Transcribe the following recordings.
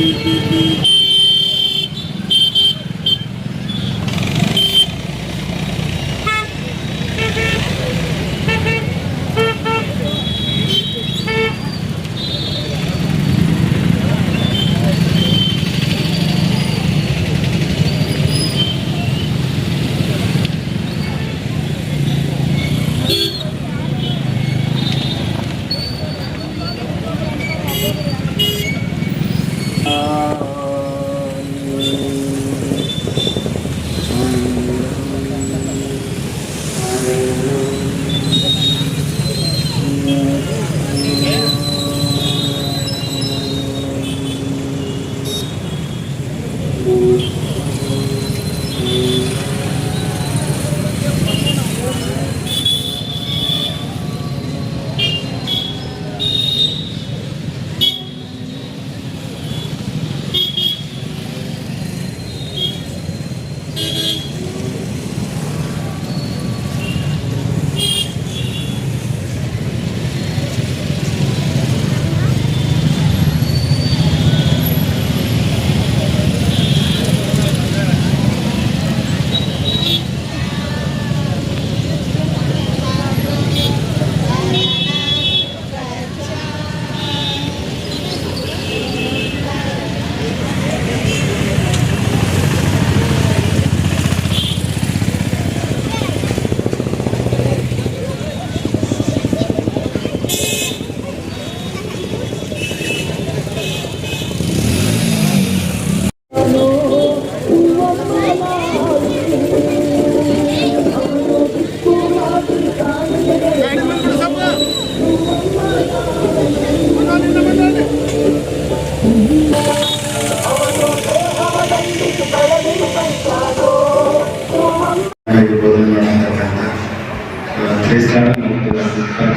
beep beep beep. Mm-hmm.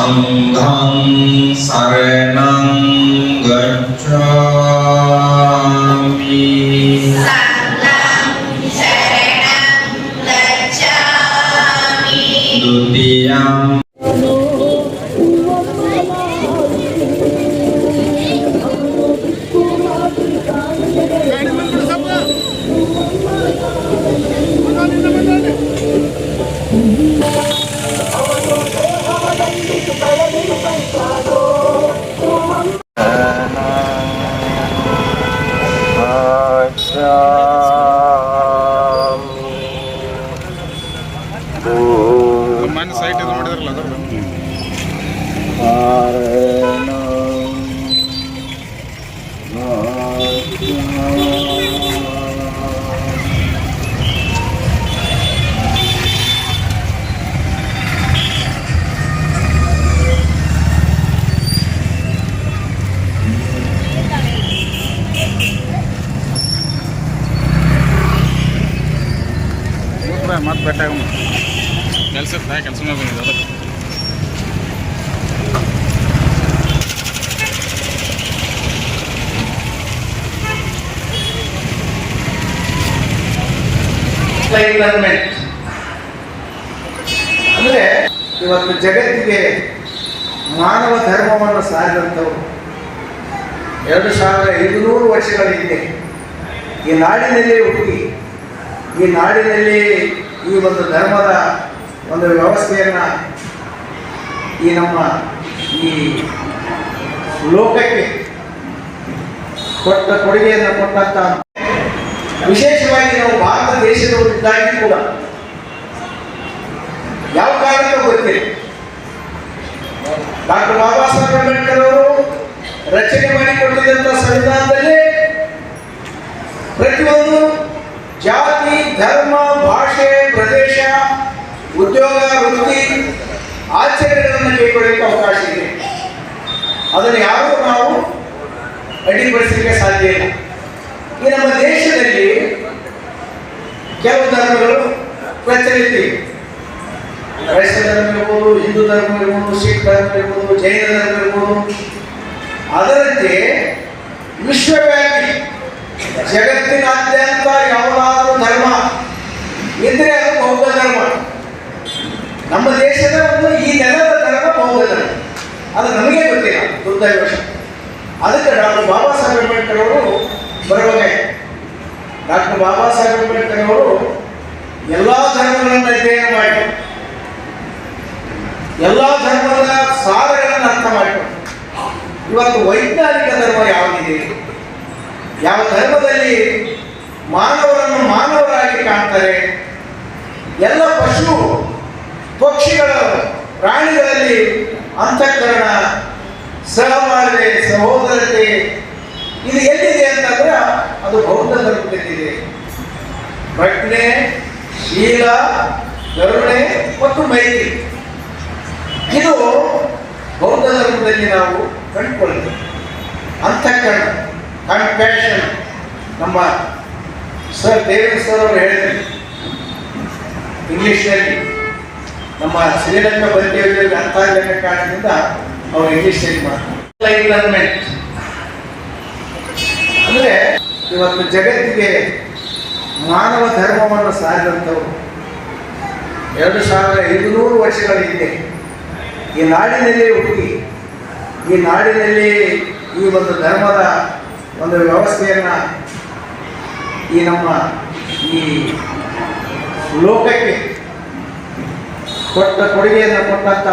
Sangham Sarenang Gacchami Sangham Sarenang Gacchami Dutiyam ಕೆಲಸ ಕೆಲಸ ಅದಕ್ಕೆ ಅಂದ್ರೆ ಇವತ್ತು ಜಗತ್ತಿಗೆ ಮಾನವ ಧರ್ಮವನ್ನು ಸಾರಿದಂಥವರು ಎರಡು ಸಾವಿರ ಐದುನೂರು ವರ್ಷಗಳ ಹಿಂದೆ ಈ ನಾಡಿನಲ್ಲಿ ಹುಟ್ಟಿ, ಈ ನಾಡಿನಲ್ಲಿ ಈ ಒಂದು ಧರ್ಮದ ಒಂದು ವ್ಯವಸ್ಥೆಯನ್ನು ಈ ನಮ್ಮ ಈ ಲೋಕಕ್ಕೆ ಕೊಟ್ಟ ಕೊಡುಗೆಯನ್ನು ಕೊಟ್ಟಂತ ವಿಶೇಷವಾಗಿ ನಾವು ಭಾರತ ದೇಶದವರಿದ್ದಾಗಿ ಕೂಡ ಯಾವ ಕಾರಣಕ್ಕೂ ಗೊತ್ತಿಲ್ಲ. ಡಾಕ್ಟರ್ ಬಾಬಾ ಸಾಹೇಬ್ ಅಂಬೇಡ್ಕರ್ ಅವರು ರಚನೆ ಮಾಡಿಕೊಟ್ಟಿದ್ದಂಥ ಸಂವಿಧಾನದಲ್ಲಿ ಪ್ರತಿಯೊಂದು ಜಾತಿ, ಧರ್ಮ ಕೈಗೊಳ್ಳಲಿಕ್ಕೆ ಅವಕಾಶ ಇದೆ. ಅದನ್ನು ಯಾರೂ ನಾವು ಅಡಿಪಡಿಸಲಿಕ್ಕೆ ಸಾಧ್ಯ ಇಲ್ಲ. ಈ ನಮ್ಮ ದೇಶದಲ್ಲಿ ಕೆಲವು ಧರ್ಮಗಳು ಪ್ರಚಲಿತ. ಕ್ರೈಸ್ತ ಧರ್ಮ ಇರ್ಬೋದು, ಹಿಂದೂ ಧರ್ಮ ಇರ್ಬೋದು, ಸಿಖ್ ಧರ್ಮ ಇರ್ಬೋದು, ಜೈನ ಧರ್ಮ ಇರ್ಬೋದು. ಅದರಂತೆ ವಿಶ್ವವ್ಯಾಪಿ, ಜಗತ್ತಿನಾದ್ಯಂತ ಯಾವುದಾದ್ರೂ ಧರ್ಮ ಇದ್ರೆ ಅದು ಬೌದ್ಧ ಧರ್ಮ ನಮ್ಮ ದೇಶದ ಒಂದು ಈ ನೆಲದ ಧರ್ಮ ಬೌದ್ಧ ಧರ್ಮ ಅದು ನಮಗೆ ಗೊತ್ತಿಲ್ಲ ವರ್ಷ ಅದಕ್ಕೆ ಡಾಕ್ಟರ್ ಬಾಬಾ ಸಾಹೇಬ್ ಅಂಬೇಡ್ಕರ್ ಅವರು ಬರಬೇಕಾಗಿ ಡಾಕ್ಟರ್ ಬಾಬಾ ಸಾಹೇಬ್ ಅಂಬೇಡ್ಕರ್ ಅವರು ಎಲ್ಲ ಧರ್ಮಗಳನ್ನು ಅಧ್ಯಯನ ಮಾಡಿ ಎಲ್ಲ ಧರ್ಮದ ಸಾರಗಳನ್ನು ಅರ್ಥ ಮಾಡಿಕೊಂಡು ಇವತ್ತು ವೈಜ್ಞಾನಿಕ ಧರ್ಮ ಯಾವುದಿದೆ? ಯಾವ ಧರ್ಮದಲ್ಲಿ ಮಾನವರನ್ನು ಮಾನವರಾಗಿ ಕಾಣ್ತಾರೆ? ಎಲ್ಲ ಪಶು ಪಕ್ಷಿಗಳ ಪ್ರಾಣಿಗಳಲ್ಲಿ ಅಂತಃಕರಣ ಸಹಬಾಳ್ವೆ ಸಹೋದರತೆ, ಇದು ಎಲ್ಲಿದೆ ಅಂತಂದ್ರೆ ಅದು ಬೌದ್ಧ ಧರ್ಮದಲ್ಲಿದೆ. ಪ್ರಜ್ಞೆ ಶೀಲ, ಕರುಣೆ ಮತ್ತು ಮೈತ್ರಿ. ಇದು ಬೌದ್ಧ ಧರ್ಮದಲ್ಲಿ ನಾವು ಕಂಡುಕೊಳ್ಳುತ್ತೇವೆ. ಅಂತಃಕರಣ ಕಂಪ್ಯಾಷನ್ ನಮ್ಮ ಸರ್ ದೇವೇಂದ್ರ ಸರ್ ಅವರು ಹೇಳಿದ್ರು. ಇಂಗ್ಲಿಷ್ನಲ್ಲಿ ನಮ್ಮ ಶ್ರೀಲಂಕಾ ಬಂದಿಯವರಿಗೆ ಅಂತ ಕಾರಣದಿಂದ ಅವರು ಇಂಗ್ಲಿಷ್ನಲ್ಲಿ ಮಾಡ್ತಾರೆ. ಅಂದರೆ ಇವತ್ತು ಜಗತ್ತಿಗೆ ಮಾನವ ಧರ್ಮವನ್ನು ಸಾರಿದಂಥವರು ಎರಡು ಸಾವಿರ ಐದುನೂರು ವರ್ಷಗಳ ಹಿಂದೆ ಈ ನಾಡಿನಲ್ಲಿ ಹುಟ್ಟಿ, ಈ ನಾಡಿನಲ್ಲಿ ಈ ಒಂದು ಧರ್ಮದ ಒಂದು ವ್ಯವಸ್ಥೆಯನ್ನು ಈ ನಮ್ಮ ಈ ಲೋಕಕ್ಕೆ ಕೊಟ್ಟ ಕೊಡುಗೆಯನ್ನು ಕೊಟ್ಟಂತ